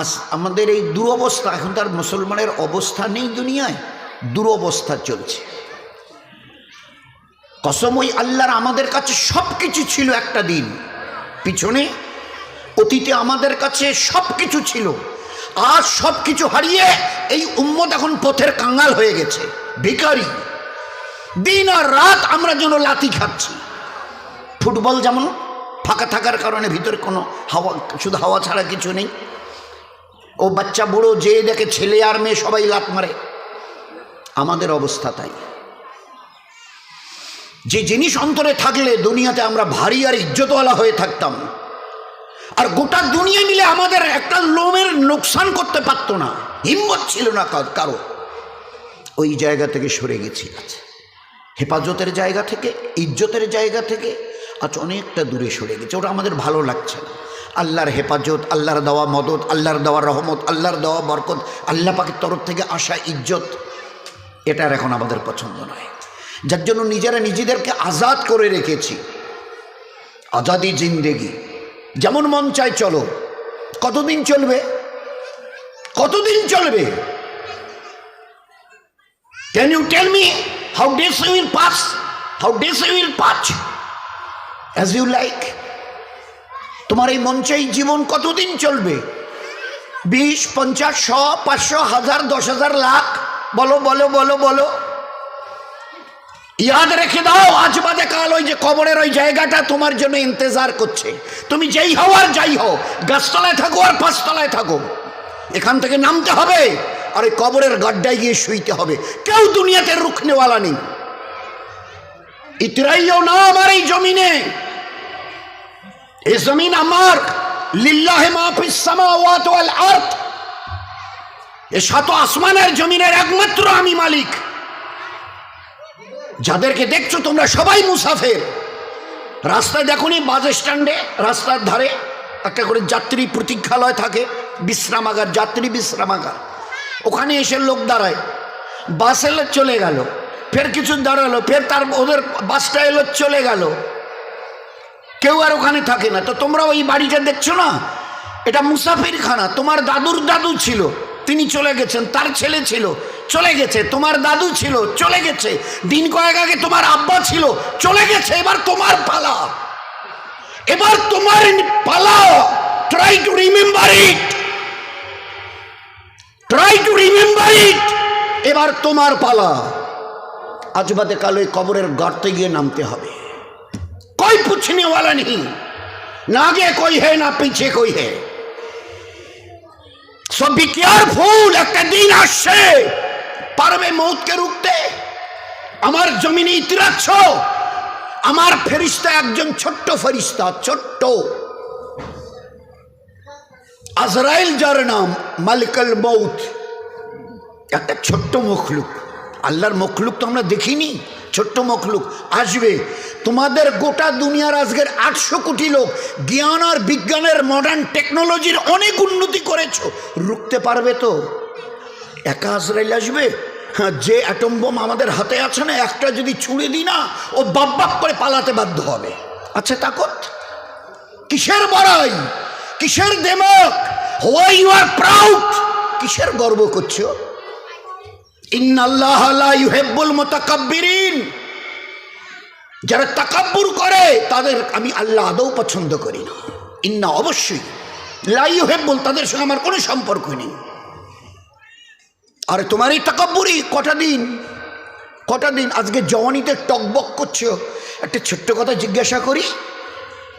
আজ আমাদের এই দুরবস্থা, এখন তার মুসলমানের অবস্থা নেই দুনিয়ায়, দুরবস্থা চলছে। কসমই আল্লাহর আমাদের কাছে সব কিছু ছিল একটা দিন, পিছনে অতীতে আমাদের কাছে সব কিছু ছিল আর সব কিছু হারিয়ে এই উম্মত এখন পথের কাঙ্গাল হয়ে গেছে ভিকারি দিন আর রাত আমরা যেন লাথি খাচ্ছি। ফুটবল যেমন ফাঁকা থাকার কারণে ভিতরে কোনো হাওয়া, শুধু হাওয়া ছাড়া কিছু নেই ও বাচ্চা বুড়ো, যে দেখে ছেলে আর মেয়ে সবাই লাত মারে। আমাদের অবস্থা তাই। যে জিনিস অন্তরে থাকলে দুনিয়াতে আমরা ভারী আর ইজ্জতওয়ালা হয়ে থাকতাম। আর গোটা দুনিয়া মিলে আমাদের একটা লোমের লোকসান করতে পারতো না। হিম্মত ছিল না কার- ওই জায়গা থেকে সরে গেছি আজ। হেফাজতের জায়গা থেকে, ইজ্জতের জায়গা থেকে আজ অনেকটা দূরে সরে গেছে। ওটা আমাদের ভালো লাগছে না। আল্লাহর হেফাজত, আল্লাহর দেওয়া মদত, আল্লাহর দেওয়া রহমত, আল্লাহর দেওয়া বরকত, আল্লাহ পাকের তরফ থেকে আসা ইজ্জত এটার এখন আমাদের পছন্দ নয়। যার জন্য নিজেরা নিজেদেরকে আজাদ করে রেখেছি। আজাদি জিন্দেগি। যেমন মন চায় চলো। কতদিন চলবে? কতদিন চলবে? Can you tell me how days you will pass how days you will pass as you like তোমার এই মঞ্চাই জীবন কতদিন চলবে? বিশ, পঞ্চাশ, শ, পাঁচশো, হাজার, দশ হাজার, লাখ। বলো বলো বলো বলো। ইয়াদ রেখে দাও, আজ বাদে কাল ওই যে কবরের ওই জায়গাটা তোমার জন্য ইন্তজার করছে। তুমি যেই হও আর যাই হও, গাছতলায় থাকো আর পাঁচতলায় থাকো। এখান থেকে নামতে হবে আর ওই কবরের গাড্ডায় গিয়ে শুইতে হবে। কেউ দুনিয়াতে রুখনেওয়ালা নেই। ইতরাইও না আমার এই জমিনে। এই জমিন আমার। লিল্লাহে মাহফিস সামাওয়াত ওয়াল আরদ। এ সাত আসমানের জমিনের একমাত্র আমি মালিক। যাদেরকে দেখছ তোমরা সবাই মুসাফের। রাস্তায় দেখুনি বাস স্ট্যান্ডে, রাস্তার ধারে একটা করে যাত্রী প্রতীক্ষালয় থাকে, বিশ্রামাগার, যাত্রী বিশ্রামাগার। ওখানে এসে লোক দাঁড়ায়। বাস এলো, চলে গেল। ফের কিছু দাঁড়াল, ফের তার ওদের বাসটা এলো, চলে গেল। কেউ আর ওখানে থাকে না। তো তোমরা ওই বাড়িটা দেখছ না? এটা মুসাফির খানা তোমার দাদুর দাদু ছিল। তিনি চলে গেছেন, তার ছেলে ছিল। চলে গেছে, তোমার দাদু ছিল, চলে গেছে। দিন কয়েক আগে তোমার আব্বা ছিল, চলে গেছে। এবার তোমার পালা। এবার তোমার পালা। Try to remember it try to remember it এবার তোমার পালা। আজ বাদে কাল কবরের গর্তে গিয়ে নামতে হবে। कोई पूछने वाला नहीं ना आगे कोई है না পিছে कोई है সো বি কেয়ারফুল একটা দিন আসছে পারবে মৌতকে রুখতে আমার জমিনে ইতিরাচ্ছ আমার ফেরিস্তা একজন ছোট্ট ফেরিস্তা ছোট্ট আজরাইল যার নাম মালিকাল মৌত একটা ছোট্ট মখলুক আল্লাহর মখলুক তো আমরা দেখিনি ছোট্ট মখলুক আসবে তোমাদের গোটা দুনিয়ার আজকের আটশো কোটি লোক জ্ঞান আর বিজ্ঞানের মডার্ন টেকনোলজির অনেক উন্নতি করেছ। রুখতে পারবে তো? একা আজরাইল আসবে? হ্যাঁ যে অ্যাটম বোম আমাদের হাতে আছে না, একটা যদি ছুঁড়ে দিই না, ও বাপ করে পালাতে বাধ্য হবে। আচ্ছা তাকত? কিসের বড়াই? কিসের দেমক? হোয়াই ইউ আর প্রাউড কিসের গর্ব করছ? ইন্নাল্লাহ লা ইউহিব্বুল মুতাকাব্বিরিন। যারা তাকাব্বুর করে, তাদের আমি আল্লাহ আদৌ পছন্দ করি না। ইন্না অবশ্যই। লা ইউহিব্বুল, তাদের সঙ্গে আমার কোনো সম্পর্ক নেই। আরে তোমার এই তাকাব্বুরি কটা দিন? কটা দিন? আজকে জওয়ানিতে টকবক করছ। একটা ছোট্ট কথা জিজ্ঞাসা করি।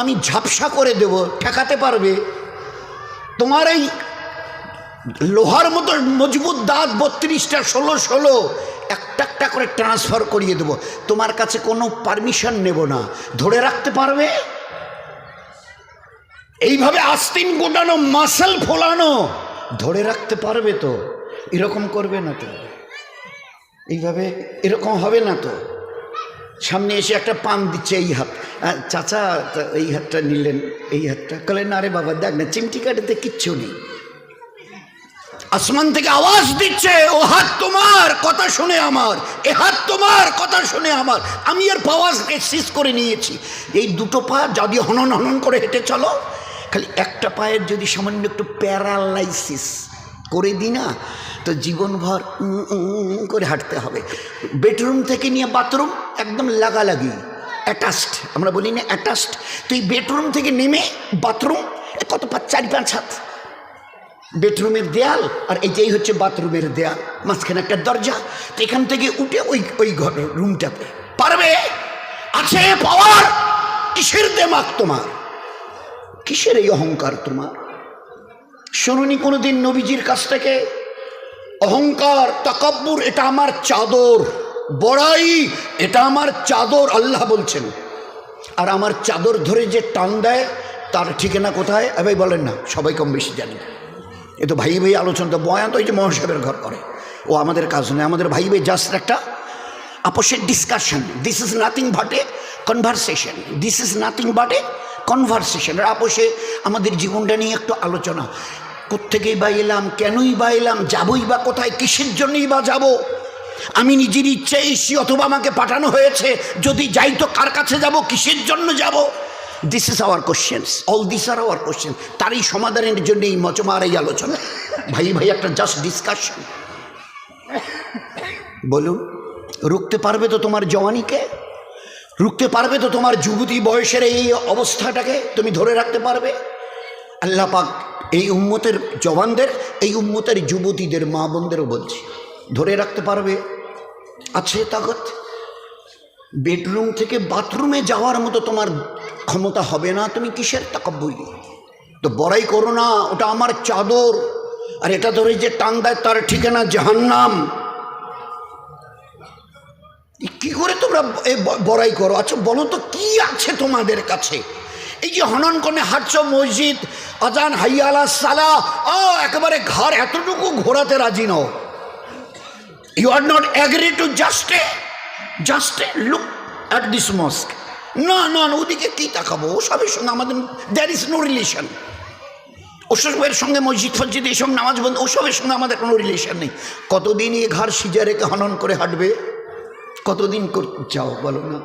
আমি ঝাপসা করে দেব, ঠেকাতে পারবে? তোমার এই লোহার মতো মজবুত দাঁত বত্রিশটা, ষোলো ষোলো, একটা একটা করে ট্রান্সফার করিয়ে দেবো। তোমার কাছে কোনো পারমিশন নেব না। ধরে রাখতে পারবে? এইভাবে আস্তিন গোটানো মাসেল ফোলানো, ধরে রাখতে পারবে তো? এরকম করবে না তো? এইভাবে এরকম হবে না তো? সামনে এসে একটা পান দিচ্ছে এই হাত। চাচা এই হাতটা নিলেন, এই হাতটা। কলেন না রে বাবা, দেখ না, চিমটি কাটিতে কিচ্ছু নেই। আসমান থেকে আওয়াজ দিচ্ছে, ও হাত তোমার, কথা শুনে আমার। এ হাত তোমার, কথা শুনে আমার। আমি আর পাওয়াজকে সিজ করে নিয়েছি। এই দুটো পা যদি হনন হনন করে হেঁটে চলো, খালি একটা পায়ের যদি সামান্য একটু প্যারালাইসিস করে দিই না, তো জীবনভর করে হাঁটতে হবে। বেডরুম থেকে নিয়ে বাথরুম একদম লাগালাগি। অ্যাটাচড আমরা বলি না অ্যাটাচড তুই বেডরুম থেকে নেমে বাথরুম কত পাঁচ চারি পাঁচ হাত। বেডরুমের দেয়াল, আর এইটাই হচ্ছে বাথরুমের দেয়াল। মাঝখানে একটা দরজা, তো এখান থেকে উঠে ওই ওই ঘর রুমটাতে পারবে? আছে পাওয়ার কিসের দেমাক তোমার? কিসের এই অহংকার তোমার? শুনুনি কোনোদিন নবীজির কাছ থেকে? অহংকার, তাকাব্বুর, এটা আমার চাদর। বড়াই, এটা আমার চাদর, আল্লাহ বলছেন। আর আমার চাদর ধরে যে টান দেয়, তার ঠিকানা কোথায়? এ ভাই বলেন না, সবাই কম বেশি জানি। এ তো ভাই ভাই আলোচনা তো বয়ান তো ওই যে মহাসাহেবের ঘর করে। ও আমাদের কাজ নয়, আমাদের ভাই ভাই জাস্ট একটা আপোষের discussion this is nothing but a conversation this is nothing but a conversation আপোষে আমাদের জীবনটা নিয়ে একটু আলোচনা। কোত্থেকেই বা এলাম, কেনই বা এলাম, যাবই বা কোথায়, কিসের জন্যই বা যাব? আমি নিজের ইচ্ছে এসি অথবা আমাকে পাঠানো হয়েছে। যদি যাই তো কার কাছে যাব, কিসের জন্য যাব? This is our questions all this are our question তারই সমাধানের জন্য এই মচমার এই আলোচনা। ভাই ভাই, একটা জাস্ট ডিসকাশন বলুন, রুখতে পারবে তো তোমার জওয়ানিকে? রুখতে পারবে তো তোমার যুবতী বয়সের এই অবস্থাটাকে তুমি ধরে রাখতে পারবে? আল্লাহ পাক এই উম্মতের জওয়ানদের, এই উম্মতের যুবতীদের, মা বোনদেরও বলছি। ধরে রাখতে পারবে। আছে তাগত বেডরুম থেকে বাথরুমে যাওয়ার মতো তোমার ক্ষমতা হবে না। তুমি কিসের তাকাব্বই তো বড়াই করো না, ওটা আমার চাদর। আর এটা ধরে যে টান দেয়, তার ঠিকানা জাহান্নাম। কি করে তোমরা বড়াই করো? আচ্ছা বলো তো, কি আছে তোমাদের কাছে? এই যে হনন কনে হাঁটছ মসজিদ, আজান হাইয়ালা সালা ও একেবারে ঘর এতটুকু ঘোরাতে রাজি নও। You are not agree to just a just a look at this mosque না না না, ওদিকে কি তাকাবো ওসবের সঙ্গে আমাদের দ্যার ইজ নো রিলেশন ওসবের সঙ্গে মসজিদ, ফসজিদ এইসব নামাজ বন্ধ ওসবের সঙ্গে আমাদের কোনো রিলেশন নেই। কতদিন এ ঘর সিজা রেখে হনন করে হাঁটবে? কতদিন চাও বলো না।